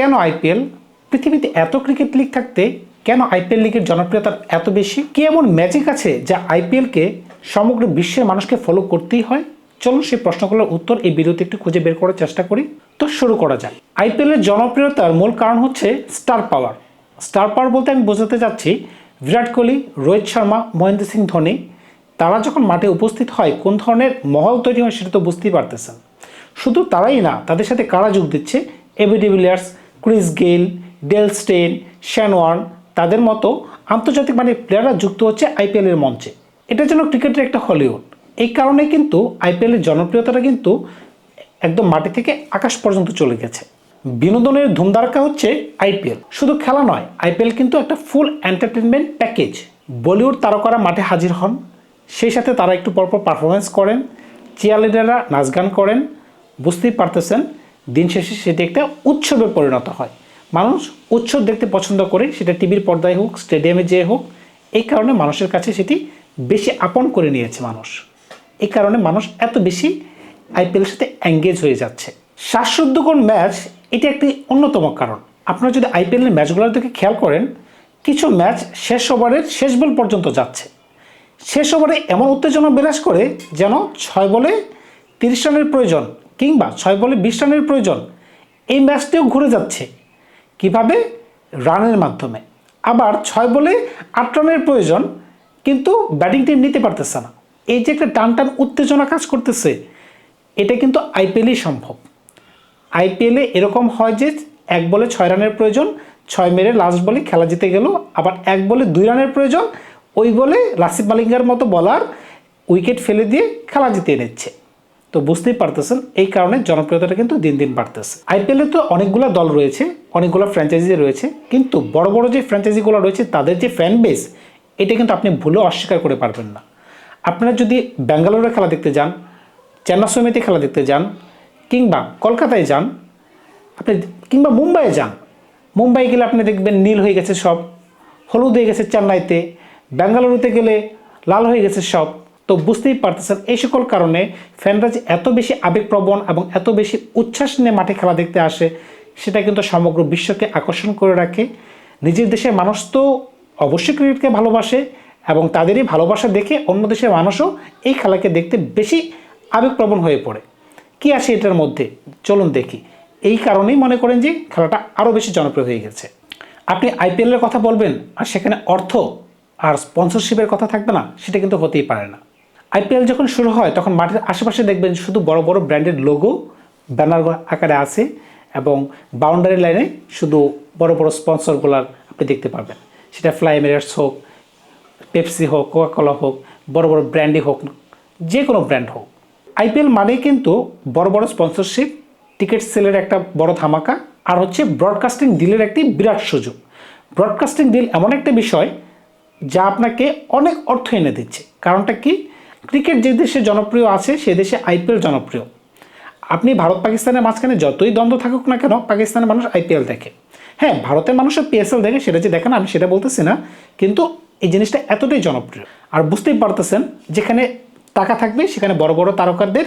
কেন আইপিএল? পৃথিবীতে এত ক্রিকেট লিগ থাকতে কেন আইপিএল লিগের জনপ্রিয়তা এত বেশি? কি এমন ম্যাজিক আছে যা আইপিএলকে সমগ্র বিশ্বের মানুষকে ফলো করতেই হয়? চলুন সেই প্রশ্নগুলোর উত্তর এই ভিডিওতে একটু খুঁজে বের করার চেষ্টা করি। তো শুরু করা যাক। আইপিএলের জনপ্রিয়তার মূল কারণ হচ্ছে স্টার পাওয়ার স্টার পাওয়ার বলতে আমি বোঝাতে চাচ্ছি বিরাট কোহলি, রোহিত শর্মা, মহেন্দ্র সিং ধোনি। তারা যখন মাঠে উপস্থিত হয়, কোন ধরনের মহল তৈরি হয় সেটা তো বুঝতেই পারতেছেন। শুধু তারাই না, তাদের সাথে কারা যোগ দিচ্ছে? AB de Villiers Chris Gayle Dale Steyn Shane Warne তাদের মতো আন্তর্জাতিক মানের প্লেয়াররা যুক্ত হচ্ছে আইপিএলের মঞ্চে। এটা যেন ক্রিকেটের একটা হলিউড। এই কারণে কিন্তু আইপিএলের জনপ্রিয়তাটা কিন্তু একদম মাটি থেকে আকাশ পর্যন্ত চলে গেছে। বিনোদনের ধুমধারকা হচ্ছে আইপিএল। শুধু খেলা নয়, আইপিএল কিন্তু একটা ফুল এন্টারটেনমেন্ট প্যাকেজ। বলিউড তারকারা মাঠে হাজির হন। সেই সাথে তারা একটু পরপর পারফরমেন্স করেন। চিয়ারলিডাররা নাচ গান করেন। বুঝতেই পারতেছেন দিন শেষে সেটি একটা উৎসবে পরিণত হয়। মানুষ উৎসব দেখতে পছন্দ করে, সেটা টিভির পর্দায় হোক, স্টেডিয়ামে যেয়ে হোক, এই কারণে মানুষের কাছে সেটি বেশি আপন করে নিয়েছে মানুষ। এই কারণে মানুষ এত বেশি আইপিএলের সাথে এঙ্গেজ হয়ে যাচ্ছে। শ্বাসরুদ্ধকর ম্যাচ, এটি একটি অন্যতম কারণ। আপনারা যদি আইপিএলের ম্যাচগুলোর দিকে খেয়াল করেন, কিছু ম্যাচ শেষ ওভারের শেষ বল পর্যন্ত যাচ্ছে। শেষ ওভারে এমন উত্তেজনা বিরাজ করে যেন ছয় বলে তিরিশ রানের প্রয়োজন। কিংবা ছয় বলে বিশ রানের প্রয়োজন, এই ম্যাচটিও ঘুরে যাচ্ছে। কীভাবে? রানের মাধ্যমে। আবার ছয় বলে আট রানের প্রয়োজন, কিন্তু ব্যাটিং টিম নিতে পারতেছে না। এই যে একটা টান টান উত্তেজনা কাজ করতেছে, এটা কিন্তু আইপিএলই সম্ভব। আইপিএলে এরকম হয় যে এক বলে ছয় রানের প্রয়োজন, ছয় মেরে লাস্ট বলে খেলা জিতে গেল, আবার এক বলে দুই রানের প্রয়োজন, ওই বলে লাসিফ মালিঙ্গার মতো বলার উইকেট ফেলে দিয়ে খেলা জিতিয়ে নিচ্ছে। তো বুঝতেই পারতেছেন, এই কারণে জনপ্রিয়তাটা কিন্তু দিন দিন বাড়তেছে। আইপিএলে তো অনেকগুলো দল রয়েছে, অনেকগুলো ফ্র্যাঞ্চাইজি রয়েছে, কিন্তু বড় বড় যে ফ্র্যাঞ্চাইজিগুলো রয়েছে, তাদের যে ফ্যান বেস এটা কিন্তু আপনি ভুলেও অস্বীকার করে পারবেন না। আপনারা যদি ব্যাঙ্গালোরে খেলা দেখতে যান, চেন্নাই চেন্নাস্বামীতে খেলা দেখতে যান, কিংবা কলকাতায় যান, আপনি কিংবা মুম্বাইয়ে যান, মুম্বাই গেলে আপনি দেখবেন নীল হয়ে গেছে সব, হলুদ হয়ে গেছে চেন্নাইতে বেঙ্গালুরুতে গেলে লাল হয়ে গেছে সব তো বুঝতেই পারতেছেন এই সকল কারণে ফ্যানরা যে এত বেশি আবেগপ্রবণ এবং এত বেশি উচ্ছ্বাস নিয়ে মাঠে খেলা দেখতে আসে, সেটা কিন্তু সমগ্র বিশ্বকে আকর্ষণ করে রাখে। নিজের দেশের মানুষ তো অবশ্যই ক্রিকেটকে ভালোবাসে এবং তাদেরই ভালোবাসা দেখে অন্য দেশের মানুষও এই খেলাকে দেখতে বেশি আবেগপ্রবণ হয়ে পড়ে। কি আছে এটার মধ্যে? চলুন দেখি। এই কারণেই মনে করেন যে খেলাটা আরও বেশি জনপ্রিয় হয়ে গেছে। আপনি আইপিএলের কথা বলবেন, আর সেখানে অর্থ আর স্পন্সরশিপের কথা থাকবে না, সেটা কিন্তু হতেই পারে না। আইপিএল যখন শুরু হয়, তখন মাঠের আশেপাশে দেখবেন শুধু বড় বড় ব্র্যান্ডের লোগো, ব্যানার আকারে আছে এবং বাউন্ডারি লাইনে শুধু বড় বড় স্পন্সরগুলার আপনি দেখতে পাবেন সেটা ফ্লাই হোক পেপসি হোক কোকাকোলা হোক, বড় বড় ব্র্যান্ডই হোক যে কোনো ব্র্যান্ড হোক। আইপিএল মানেই কিন্তু বড় বড় স্পন্সরশিপ, টিকিট সেলের একটা বড় ধামাকা, আর হচ্ছে ব্রডকাস্টিং ডিলের একটি বিরাট সুযোগ। ব্রডকাস্টিং ডিল এমন একটা বিষয় যা আপনাকে অনেক অর্থ এনে দিচ্ছে। কারণটা কি? ক্রিকেট যে দেশে জনপ্রিয় আছে, সে দেশে আইপিএল জনপ্রিয়। আপনি ভারত পাকিস্তানের মাঝখানে যতই দ্বন্দ্ব থাকুক না কেন, পাকিস্তানের মানুষ আইপিএল দেখে। হ্যাঁ ভারতের মানুষও পিএসএল দেখে, সেটা যে দেখে না, আমি সেটা বলতেছি না, কিন্তু এই জিনিসটা এতটাই জনপ্রিয়। আর বুঝতেই পারতেছেন, যেখানে টাকা থাকবে, সেখানে বড় বড় তারকারদের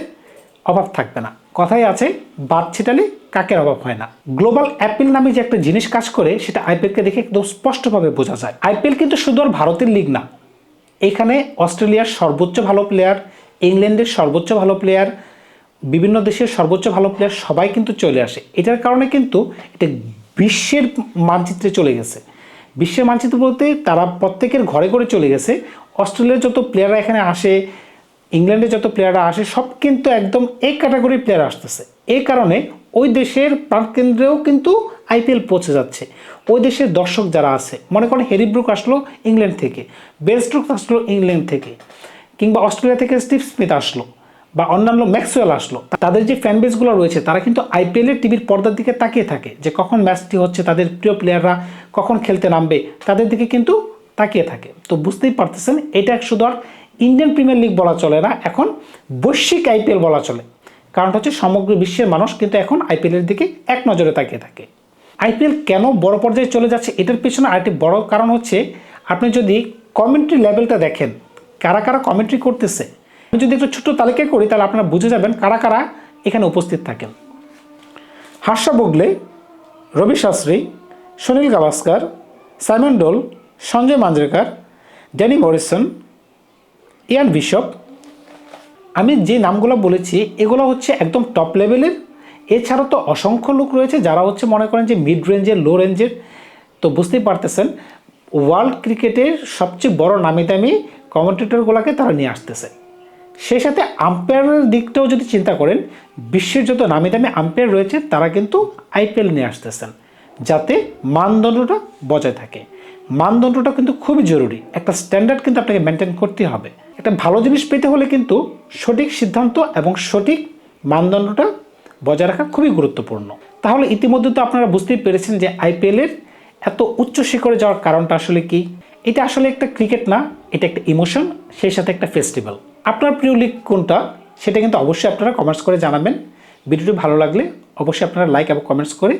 অভাব থাকবে না। কথাই আছে, বাদ ছিটালে কাকের অভাব হয় না। গ্লোবাল অ্যাপেল নামে যে একটা জিনিস কাজ করে, সেটা আইপিএলকে দেখে একদম স্পষ্টভাবে বোঝা যায়। আইপিএল কিন্তু শুধু আর ভারতের লিগ না এখানে অস্ট্রেলিয়ার সর্বোচ্চ ভালো প্লেয়ার ইংল্যান্ডের সর্বোচ্চ ভালো প্লেয়ার বিভিন্ন দেশের সর্বোচ্চ ভালো প্লেয়ার সবাই কিন্তু চলে আসে। এটার কারণে কিন্তু এটা বিশ্বের মানচিত্রে চলে গেছে। বিশ্বের মানচিত্র বলতে তারা প্রত্যেকের ঘরে ঘরে চলে গেছে। অস্ট্রেলিয়ার যত প্লেয়াররা এখানে আসে ইংল্যান্ডে যত প্লেয়াররা আসে, সব কিন্তু একদম এই ক্যাটাগরির প্লেয়ার আসতেছে। এই কারণে ওই দেশের প্রাণকেন্দ্রেও কিন্তু আইপিএল পৌঁছে যাচ্ছে। ওই দেশের দর্শক যারা আছে, মনে করেন হেরি ব্রুক আসলো ইংল্যান্ড থেকে বেল স্ট্রোক আসলো ইংল্যান্ড থেকে, কিংবা অস্ট্রেলিয়া থেকে স্টিভ স্মিথ আসলো, বা অন্যান্য ম্যাক্সওয়েল আসলো, তাদের যে ফ্যান বেসগুলো রয়েছে, তারা কিন্তু আইপিএলের টিভির পর্দার দিকে তাকিয়ে থাকে, যে কখন ম্যাচটি হচ্ছে, তাদের প্রিয় প্লেয়াররা কখন খেলতে নামবে, তাদের দিকে কিন্তু তাকিয়ে থাকে। তো বুঝতেই পারতেছেন, এটা শুধু আর ইন্ডিয়ান প্রিমিয়ার লিগ বলা চলে না, এখন বৈশ্বিক আইপিএল বলা চলে। কারণটা হচ্ছে সমগ্র বিশ্বের মানুষ কিন্তু এখন আইপিএলের দিকে এক নজরে তাকিয়ে থাকে। আইপিএল কেন বড় পর্যায়ে চলে যাচ্ছে এটার পেছনে আরেকটি বড় কারণ হচ্ছে আপনি যদি কমেন্ট্রি লেভেলটা দেখেন, কারা কারা কমেন্ট্রি করতেছে, আমি যদি একটু ছোট্ট তালিকা করি, তাহলে আপনারা বুঝে যাবেন কারা কারা এখানে উপস্থিত থাকেন। Harsha Bhogle, Ravi Shastri, Sunil Gavaskar, Simon Doull, Sanjay Manjrekar, Danny Morrison, Ian Bishop আমি যে নামগুলো বলেছি, এগুলো হচ্ছে একদম টপ লেভেলের এছাড়া তো অসংখ্য লোক রয়েছে যারা হচ্ছে মনে করেন যে মিড রেঞ্জের লো রেঞ্জের তো বুঝতেই পারতেছেন ওয়ার্ল্ড ক্রিকেটের সবচেয়ে বড় নামি দামি কমেন্টেটরগুলোকে তারা নিয়ে আসতেছে। সেই সাথে আম্পায়ারের দিকটাও যদি চিন্তা করেন, বিশ্বের যত নামি দামি আম্পায়ার রয়েছে, তারা কিন্তু আইপিএল নিয়ে আসতেছেন, যাতে মানদণ্ডটা বজায় থাকে। মানদণ্ডটা কিন্তু খুবই জরুরি, একটা স্ট্যান্ডার্ড কিন্তু আপনাকে মেনটেন করতে হবে। একটা ভালো জিনিস পেতে হলে কিন্তু সঠিক সিদ্ধান্ত এবং সঠিক মানদণ্ডটা বজায় রাখা খুবই গুরুত্বপূর্ণ। তাহলে ইতিমধ্যে তো আপনারা বুঝতেই পেরেছেন যে আইপিএলের এত উচ্চ শিখরে যাওয়ার কারণটা আসলে কি? এটা আসলে একটা ক্রিকেট না, এটা একটা ইমোশন, সেই সাথে একটা ফেস্টিভ্যাল। আপনার প্রিয় লিগ কোনটা? সেটা কিন্তু অবশ্যই আপনারা কমেন্টস করে জানাবেন। ভিডিওটি ভালো লাগলে অবশ্যই আপনারা লাইক এবং কমেন্টস করে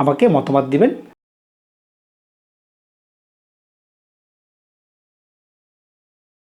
আমাকে মতামত দিবেন।